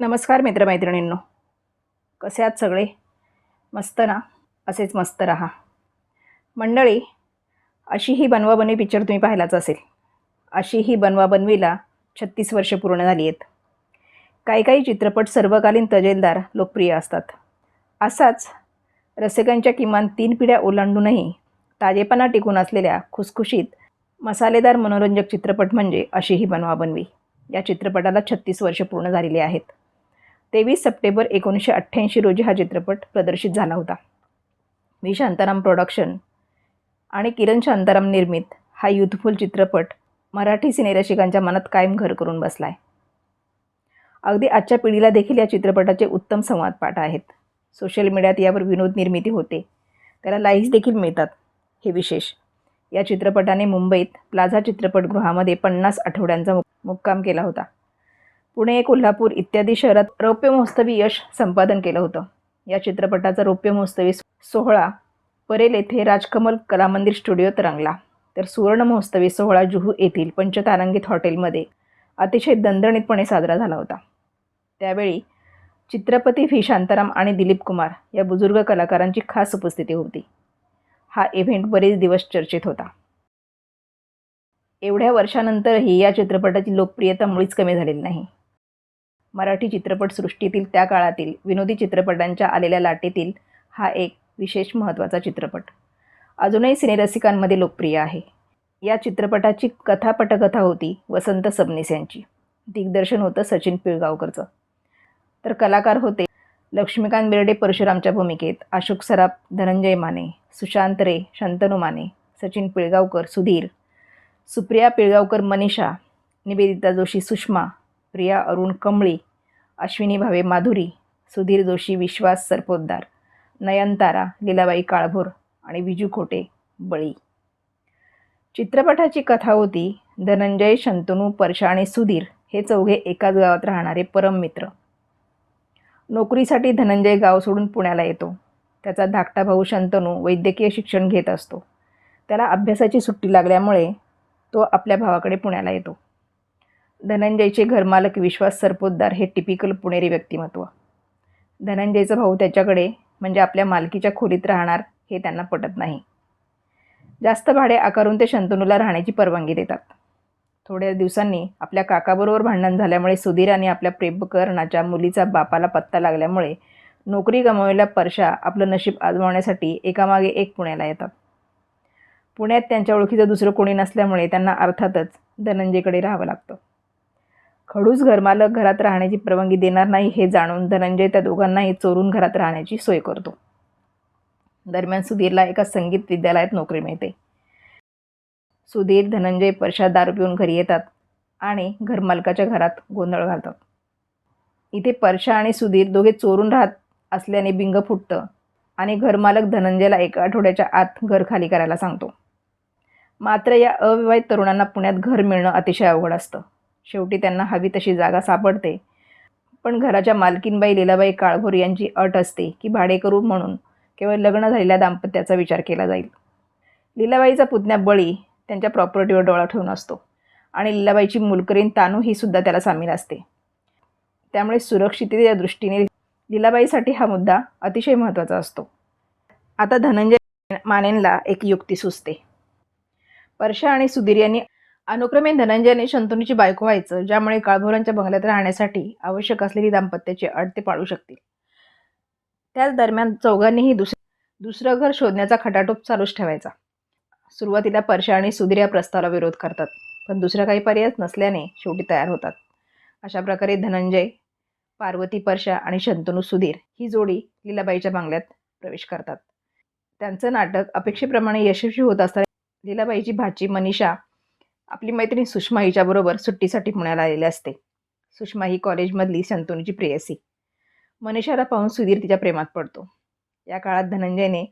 नमस्कार मित्रमैत्रिणींनो. कसे आहात सगळे? मस्त ना? असेच मस्त राहा. मंडळी अशी ही बनवाबनवी पिक्चर तुम्ही पाहिलाच असेल. अशी ही बनवाबनवीला छत्तीस वर्ष पूर्ण झाली आहेत काही काही चित्रपट सर्वकालीन तजेलदार लोकप्रिय असतात. असाच रसिकांच्या किमान तीन पिढ्या ओलांडूनही ताजेपणा टिकून असलेल्या खुसखुशीत मसालेदार मनोरंजक चित्रपट म्हणजे अशी ही बनवाबनवी. या चित्रपटाला छत्तीस वर्ष पूर्ण झालेली आहेत. तेवीस सप्टेंबर एकोणीसशे अठ्ठ्याऐंशी रोजी हा चित्रपट प्रदर्शित झाला होता. मी शांताराम प्रोडक्शन आणि किरण शांताराम निर्मित हा युथफुल चित्रपट मराठी सिनेरसिकांच्या मनात कायम घर करून बसला आहे अगदी आजच्या पिढीला देखील या चित्रपटाचे उत्तम संवाद पाठ आहेत. सोशल मीडियात यावर विनोद निर्मिती होते. त्याला लाईक्स देखील मिळतात. हे विशेष. या चित्रपटाने मुंबईत प्लाझा चित्रपटगृहामध्ये पन्नास आठवड्यांचा मुक्काम केला होता. पुणे कोल्हापूर इत्यादी शहरात रौप्य महोत्सवी यश संपादन केलं होतं. या चित्रपटाचा रौप्य महोत्सवी सोहळा परेल येथे राजकमल कलामंदिर स्टुडिओत रंगला तर सुवर्ण महोत्सवी सोहळा जुहू येथील पंचतारांगित हॉटेलमध्ये अतिशय दणदणीतपणे साजरा झाला होता. त्यावेळी चित्रपती व्ही. शांताराम आणि दिलीप कुमार या बुजुर्ग कलाकारांची खास उपस्थिती होती. हा इव्हेंट बरेच दिवस चर्चेत होता. एवढ्या वर्षानंतरही या चित्रपटाची लोकप्रियता मुळीच कमी झालेली नाही. मराठी चित्रपटसृष्टीतील त्या काळातील विनोदी चित्रपटांच्या आलेल्या लाटेतील हा एक विशेष महत्त्वाचा चित्रपट. अजूनही सिनेरसिकांमध्ये लोकप्रिय आहे. या चित्रपटाची कथा पटकथा होती वसंत सबनीस यांची. दिग्दर्शन होतं सचिन पिळगावकरचं. तर कलाकार होते लक्ष्मीकांत बेर्डे परशुरामच्या भूमिकेत अशोक सराफ धनंजय माने सुशांत रे शंतनू माने सचिन पिळगावकर सुधीर सुप्रिया पिळगावकर मनीषा निवेदिता जोशी सुषमा प्रिया अरुण कमळी अश्विनी भावे माधुरी सुधीर जोशी विश्वास सरपोतदार नयनतारा लीलाबाई काळभोर आणि विजू खोटे बळी. चित्रपटाची कथा होती धनंजय शंतनू परशा आणि सुधीर हे चौघे एकाच गावात राहणारे परम मित्र. नोकरीसाठी धनंजय गाव सोडून पुण्याला येतो. त्याचा धाकटा भाऊ शंतनू वैद्यकीय शिक्षण घेत असतो. त्याला अभ्यासाची सुट्टी लागल्यामुळे तो आपल्या भावाकडे पुण्याला येतो. धनंजयचे घरमालक विश्वास सरपोतदार हे टिपिकल पुणेरी व्यक्तिमत्व. धनंजयचा भाऊ त्याच्याकडे म्हणजे आपल्या मालकीच्या खोलीत राहणार हे त्यांना पटत नाही. जास्त भाडे आकारून ते शंतनूला राहण्याची परवानगी देतात. थोड्या दिवसांनी आपल्या काकाबरोबर भांडण झाल्यामुळे सुधीर आणि आपल्या प्रेमकरणाच्या मुलीचा बापाला पत्ता लागल्यामुळे नोकरी गमावलेल्या परशा आपलं नशीब आजमावण्यासाठी एकामागे एक पुण्याला येतात. पुण्यात त्यांच्या ओळखीचं दुसरं कोणी नसल्यामुळे त्यांना अर्थातच धनंजयकडे राहावं लागतं. खडूस घरमालक घरात राहण्याची परवानगी देणार नाही हे जाणून धनंजय त्या दोघांनाही चोरून घरात राहण्याची सोय करतो. दरम्यान सुधीरला एका संगीत विद्यालयात नोकरी मिळते. सुधीर धनंजय परशात दारू पिऊन घरी येतात आणि घरमालकाच्या घरात गोंधळ घालतात. इथे परशा आणि सुधीर दोघे चोरून राहत असल्याने बिंग फुटतं आणि घरमालक धनंजयला एका आठवड्याच्या आत घर खाली करायला सांगतो. मात्र या अविवाहित तरुणांना पुण्यात घर मिळणं अतिशय अवघड असतं. शेवटी त्यांना हवी तशी जागा सापडते. पण घराच्या मालकीनबाई लीलाबाई काळभोर यांची अट असते की भाडेकरू म्हणून केवळ लग्न झालेल्या दाम्पत्याचा विचार केला जाईल. लीलाबाईचा पुतण्या बळी त्यांच्या प्रॉपर्टीवर डोळा ठेवून असतो आणि लीलाबाईची मुलकरीन तानू ही सुद्धा त्याला सामील असते. त्यामुळे सुरक्षिततेच्या दृष्टीने लीलाबाईसाठी हा मुद्दा अतिशय महत्त्वाचा असतो. आता धनंजय मानेंला एक युक्ती सुचते. परशा आणि सुधीर यांनी अनुक्रमे धनंजयने शंतनूची बायको व्हायचं ज्यामुळे काळभोरांच्या बंगल्यात राहण्यासाठी आवश्यक असलेली दाम्पत्याची अडते पाळू शकतील. त्याच दरम्यान चौघांनीही दुस दुसरं घर शोधण्याचा खटाटोप चालूच ठेवायचा. सुरुवातीला परशा आणि सुधीर या प्रस्तावाला विरोध करतात पण दुसरा काही पर्यायच नसल्याने शेवटी तयार होतात. अशा प्रकारे धनंजय पार्वती परशा आणि शंतनू सुधीर ही जोडी लीलाबाईच्या बंगल्यात प्रवेश करतात. त्यांचं नाटक अपेक्षेप्रमाणे यशस्वी होत असताना लीलाबाईची भाची मनीषा आपली मैत्रीण सुषमा हिच्याबरोबर सुट्टीसाठी पुण्याला आलेली असते. सुषमा ही कॉलेजमधली संतोनीची प्रेयसी. मनीषाला पाहून सुधीर तिच्या प्रेमात पडतो. या काळात धनंजयने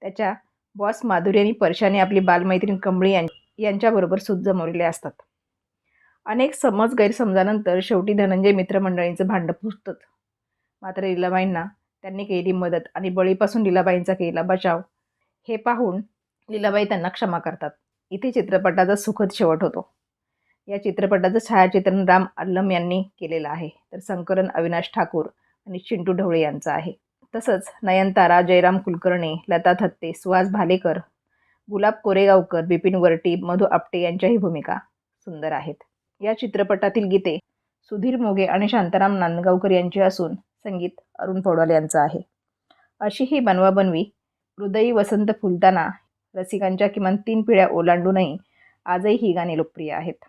त्याच्या बॉस माधुरी आणि परशाने आपली बालमैत्रीण कंबळी यां यांच्याबरोबर सूत जमवलेले असतात. अनेक समज गैरसमजानंतर शेवटी धनंजय मित्रमंडळींचं भांडं पुसतंच. मात्र लीलाबाईंना त्यांनी केलेली मदत आणि बळीपासून लीलाबाईंचा केलेला बचाव हे पाहून लीलाबाई त्यांना क्षमा करतात. इथे चित्रपटाचा सुखद शेवट होतो. या चित्रपटाचं छायाचित्रण राम अल्लम यांनी केलेलं आहे. तर संकलन अविनाश ठाकूर आणि चिंटू ढवळे यांचं आहे. तसंच नयनतारा जयराम कुलकर्णी लता थत्ते सुहास भालेकर गुलाब कोरेगावकर बिपिन वरटी मधु आपटे यांच्याही भूमिका सुंदर आहेत. या चित्रपटातील गीते सुधीर मोगे आणि शांताराम नांदगावकर यांची असून संगीत अरुण पौडवाल यांचं आहे. अशी ही बनवाबनवी हृदयी वसंत फुलताना रसिकांच्या किमान तीन पिढ्या ओलांडूनही आजही ही गाणी लोकप्रिय आहेत.